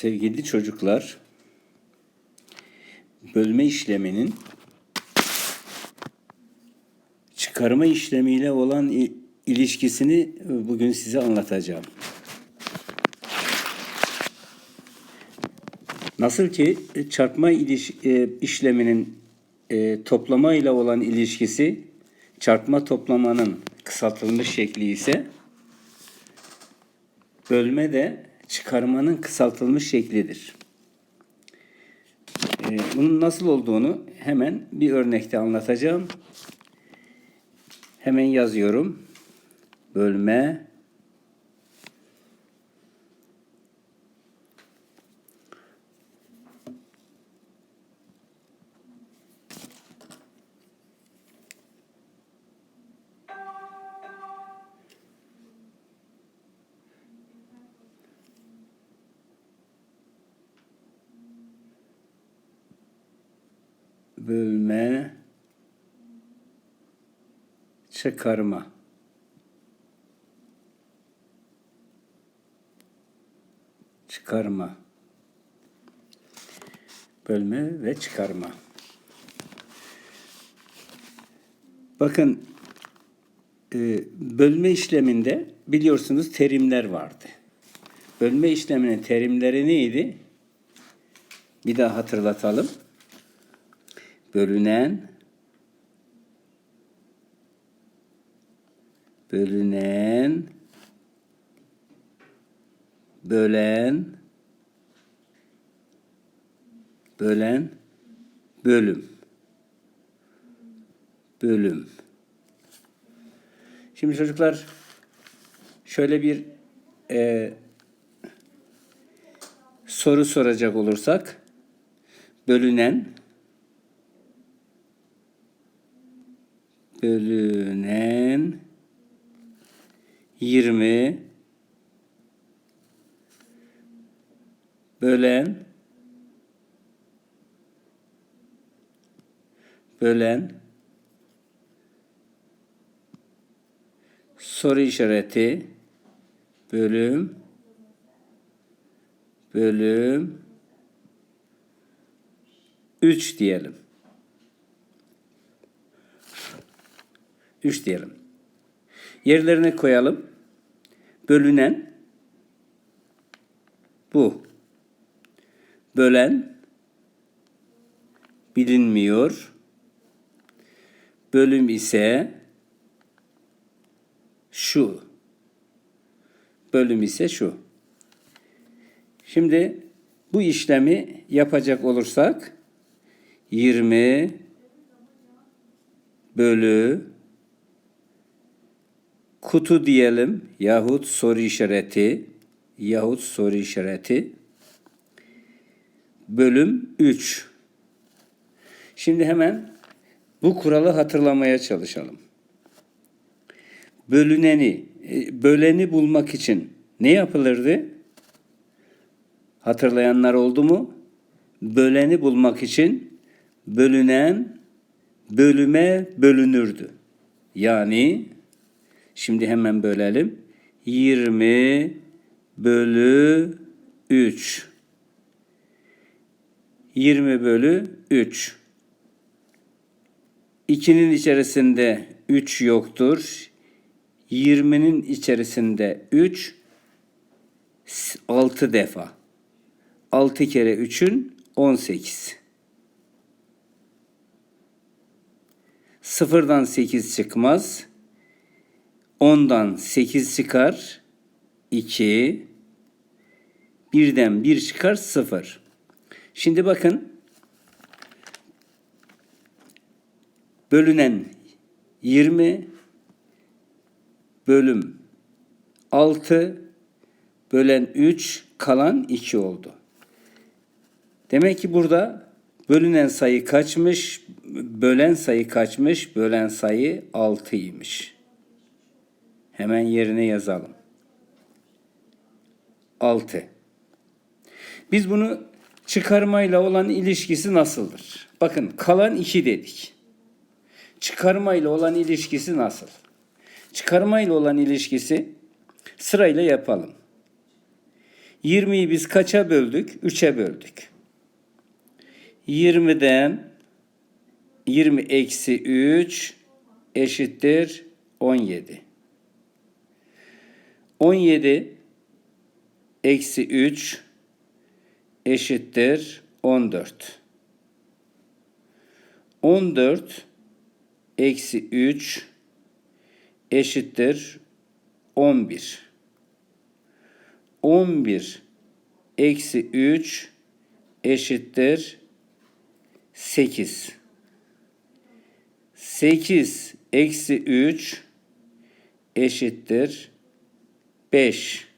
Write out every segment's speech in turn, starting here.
Sevgili çocuklar, bölme işleminin çıkarma işlemiyle olan ilişkisini bugün size anlatacağım. Nasıl ki çarpma iliş, e, işleminin e, toplama ile olan ilişkisi çarpma toplamanın kısaltılmış şekli ise bölme de çıkarmanın kısaltılmış şeklidir. Ee, bunun nasıl olduğunu hemen bir örnekte anlatacağım. Hemen yazıyorum. Bölme bölme çıkarma. Çıkarma. Bölme ve çıkarma. Bakın e, bölme işleminde biliyorsunuz terimler vardı. Bölme işleminin terimleri neydi? Bir daha hatırlatalım bölünen bölünen bölen bölen bölüm. Bölüm. Şimdi çocuklar şöyle bir e, soru soracak olursak bölünen bölünen 20 bölen bölen soru işareti bölüm bölüm 3 diyelim. 3 diyelim. Yerlerine koyalım. Bölünen bu. Bölen bilinmiyor. Bölüm ise şu. Bölüm ise şu. Şimdi bu işlemi yapacak olursak 20 bölü kutu diyelim yahut soru işareti yahut soru işareti bölüm 3. Şimdi hemen bu kuralı hatırlamaya çalışalım. Bölüneni, e, böleni bulmak için ne yapılırdı? Hatırlayanlar oldu mu? Böleni bulmak için bölünen bölüme bölünürdü. Yani Şimdi hemen bölelim. 20 bölü 3. 20 bölü 3. 2'nin içerisinde 3 yoktur. 20'nin içerisinde 3 6 defa. 6 kere 3'ün 18. Sıfırdan 8 çıkmaz. 10'dan 8 çıkar 2 birden 1 çıkar 0. Şimdi bakın bölünen 20 bölüm 6 bölen 3 kalan 2 oldu. Demek ki burada bölünen sayı kaçmış, bölen sayı kaçmış, bölen sayı 6'ymış. Hemen yerine yazalım. 6. Biz bunu çıkarmayla olan ilişkisi nasıldır? Bakın kalan 2 dedik. Çıkarmayla olan ilişkisi nasıl? Çıkarmayla olan ilişkisi sırayla yapalım. 20'yi biz kaça böldük? 3'e böldük. 20'den 20 eksi 3 eşittir 17. 17 eksi 3 eşittir 14. 14 eksi 3 eşittir 11. 11 eksi 3 eşittir 8. 8 eksi 3 eşittir 5.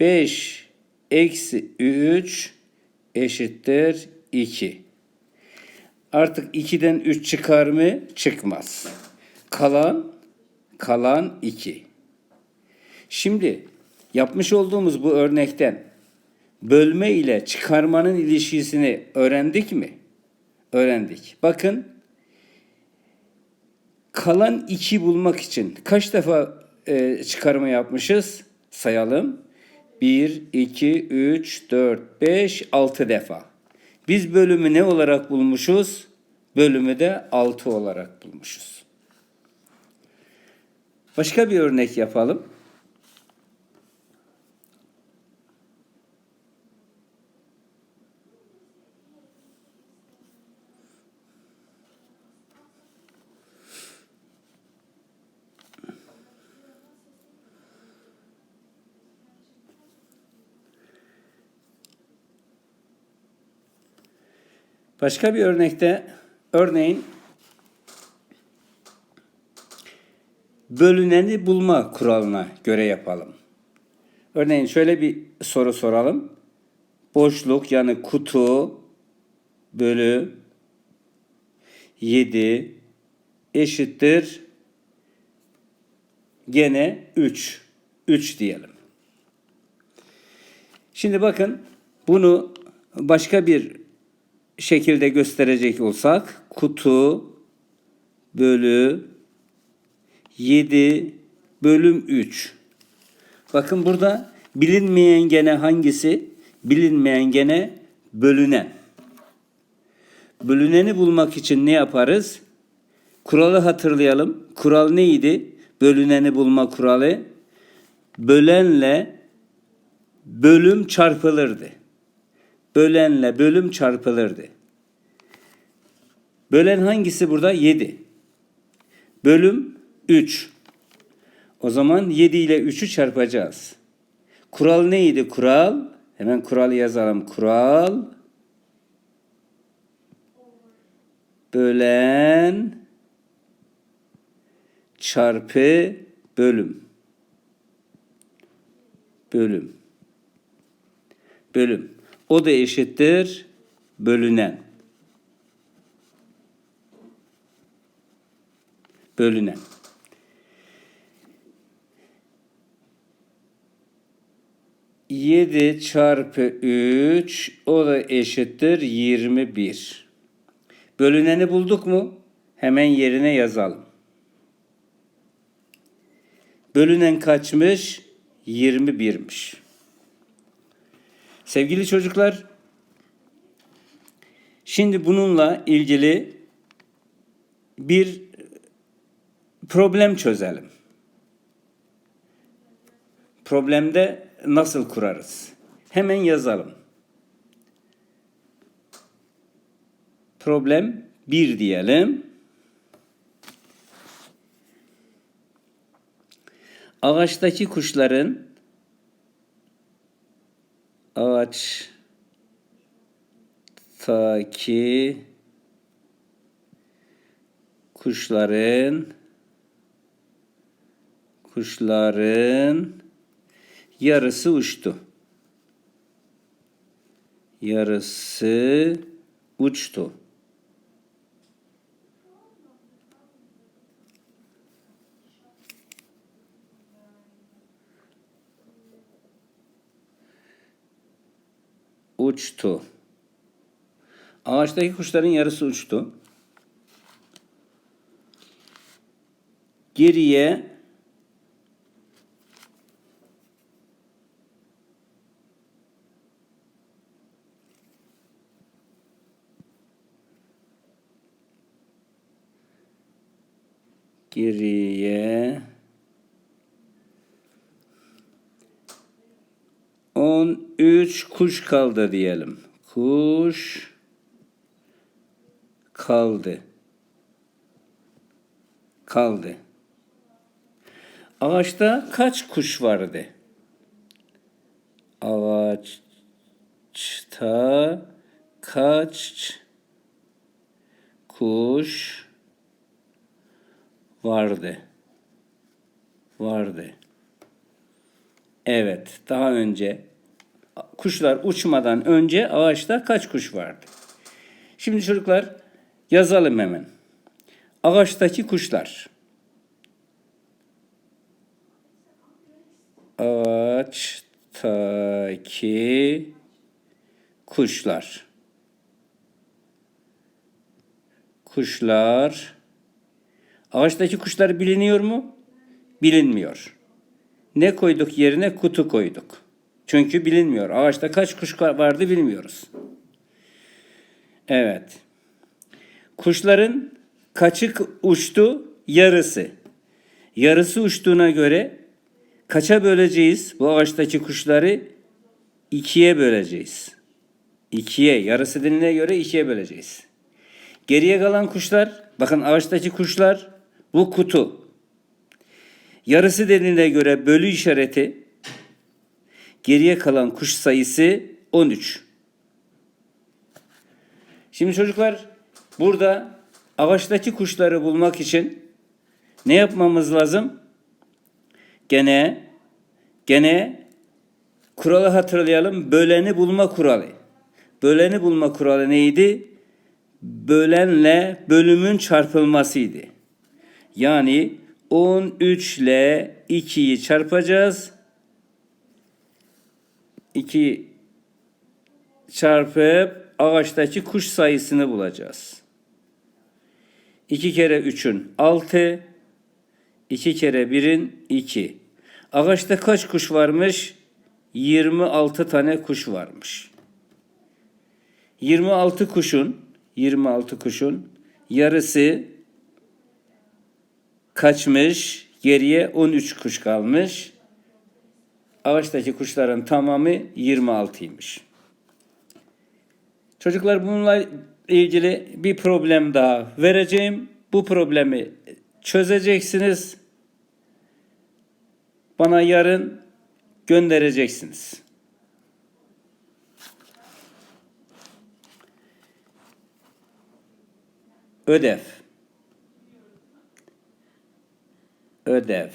5 eksi 3 eşittir 2. Artık 2'den 3 çıkar mı? Çıkmaz. Kalan kalan 2. Şimdi yapmış olduğumuz bu örnekten bölme ile çıkarmanın ilişkisini öğrendik mi? Öğrendik. Bakın kalan 2 bulmak için kaç defa e, çıkarma yapmışız? Sayalım. 1, 2, 3, 4, 5, 6 defa. Biz bölümü ne olarak bulmuşuz? Bölümü de 6 olarak bulmuşuz. Başka bir örnek yapalım. Başka bir örnekte örneğin bölüneni bulma kuralına göre yapalım. Örneğin şöyle bir soru soralım. Boşluk yani kutu bölü 7 eşittir gene 3. 3 diyelim. Şimdi bakın bunu başka bir şekilde gösterecek olsak kutu bölü 7 bölüm 3. Bakın burada bilinmeyen gene hangisi? Bilinmeyen gene bölünen. Bölüneni bulmak için ne yaparız? Kuralı hatırlayalım. Kural neydi? Bölüneni bulma kuralı. Bölenle bölüm çarpılırdı. Bölenle bölüm çarpılırdı. Bölen hangisi burada? 7. Bölüm 3. O zaman 7 ile 3'ü çarpacağız. Kural neydi kural? Hemen kuralı yazalım. Kural bölen çarpı bölüm. Bölüm. Bölüm. O da eşittir bölünen. Bölünen. Yedi çarpı üç o da eşittir yirmi bir. Bölüneni bulduk mu? Hemen yerine yazalım. Bölünen kaçmış? 21'miş. Sevgili çocuklar, şimdi bununla ilgili bir problem çözelim. Problemde nasıl kurarız? Hemen yazalım. Problem 1 diyelim. Ağaçtaki kuşların ağaçtaki kuşların kuşların yarısı uçtu. Yarısı uçtu. uçtu. Ağaçtaki kuşların yarısı uçtu. Geriye geriye 13 kuş kaldı diyelim. Kuş kaldı. Kaldı. Ağaçta kaç kuş vardı? Ağaçta kaç kuş vardı? Vardı. Evet, daha önce kuşlar uçmadan önce ağaçta kaç kuş vardı? Şimdi çocuklar yazalım hemen. Ağaçtaki kuşlar. Ağaçtaki kuşlar. Kuşlar. Ağaçtaki kuşlar biliniyor mu? Bilinmiyor. Ne koyduk yerine? Kutu koyduk. Çünkü bilinmiyor. Ağaçta kaç kuş vardı bilmiyoruz. Evet. Kuşların kaçı uçtu? Yarısı. Yarısı uçtuğuna göre kaça böleceğiz bu ağaçtaki kuşları? İkiye böleceğiz. İkiye. Yarısı diline göre ikiye böleceğiz. Geriye kalan kuşlar, bakın ağaçtaki kuşlar bu kutu. Yarısı dediğine göre bölü işareti geriye kalan kuş sayısı 13. Şimdi çocuklar burada ağaçtaki kuşları bulmak için ne yapmamız lazım? Gene gene kuralı hatırlayalım. Böleni bulma kuralı. Böleni bulma kuralı neydi? Bölenle bölümün çarpılmasıydı. Yani 13 ile 2'yi çarpacağız. 2 çarpıp ağaçtaki kuş sayısını bulacağız. 2 kere 3'ün 6, 2 kere 1'in 2. Ağaçta kaç kuş varmış? 26 tane kuş varmış. 26 kuşun 26 kuşun yarısı kaçmış? Geriye 13 kuş kalmış. Ağaçtaki kuşların tamamı 26'ymış. Çocuklar bununla ilgili bir problem daha vereceğim. Bu problemi çözeceksiniz. Bana yarın göndereceksiniz. Ödev. Ödev.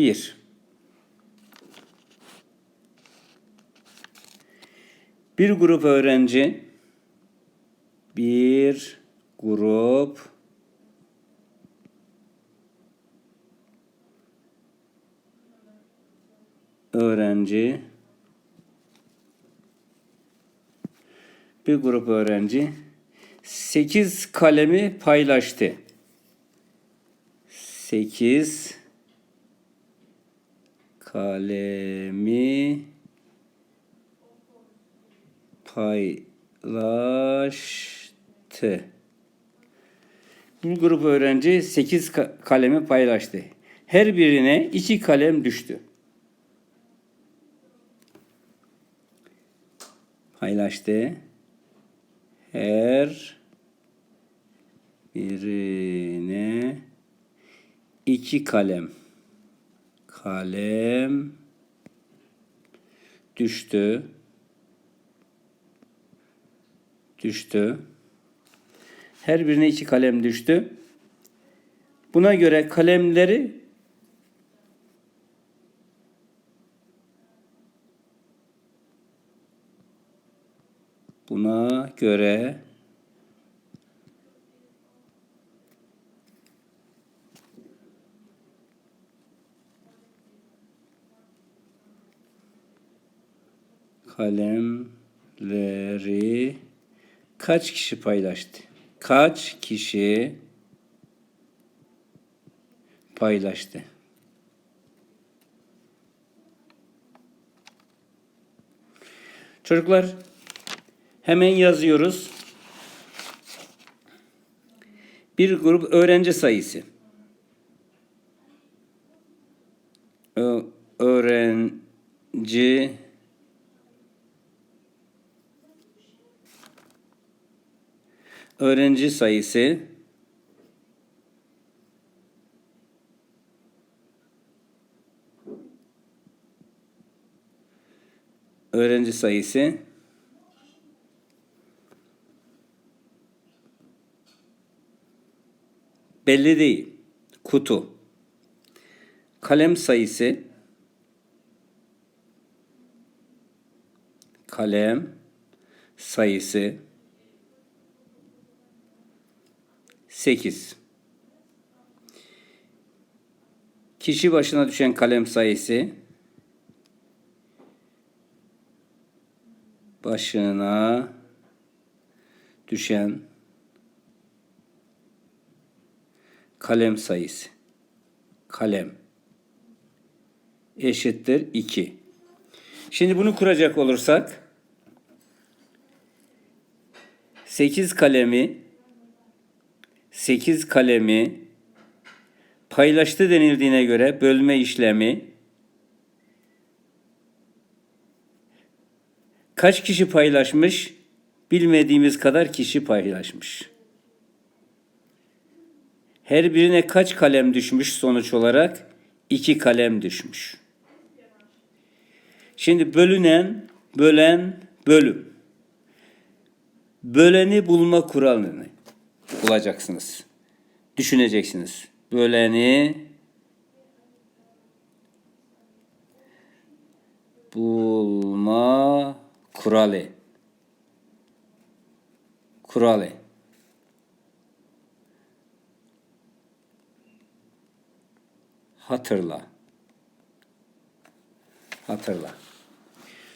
1. Bir grup öğrenci bir grup öğrenci bir grup öğrenci 8 kalemi paylaştı. 8 kalemi paylaştı. Bu grup öğrenci 8 kalemi paylaştı. Her birine 2 kalem düştü. Paylaştı. Her birine 2 kalem kalem düştü düştü. Her birine iki kalem düştü. Buna göre kalemleri buna göre kalemleri kaç kişi paylaştı? Kaç kişi paylaştı? Çocuklar hemen yazıyoruz. Bir grup öğrenci sayısı. Ö- öğrenci öğrenci sayısı öğrenci sayısı belli değil. Kutu. Kalem sayısı kalem sayısı 8. Kişi başına düşen kalem sayısı başına düşen kalem sayısı kalem eşittir 2. Şimdi bunu kuracak olursak 8 kalemi 8 kalemi paylaştı denildiğine göre bölme işlemi kaç kişi paylaşmış? Bilmediğimiz kadar kişi paylaşmış. Her birine kaç kalem düşmüş sonuç olarak? 2 kalem düşmüş. Şimdi bölünen, bölen, bölüm. Böleni bulma kuralını bulacaksınız. Düşüneceksiniz. Böleni bulma kuralı. Kuralı. Hatırla. Hatırla.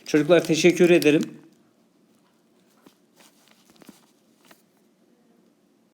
Çocuklar teşekkür ederim.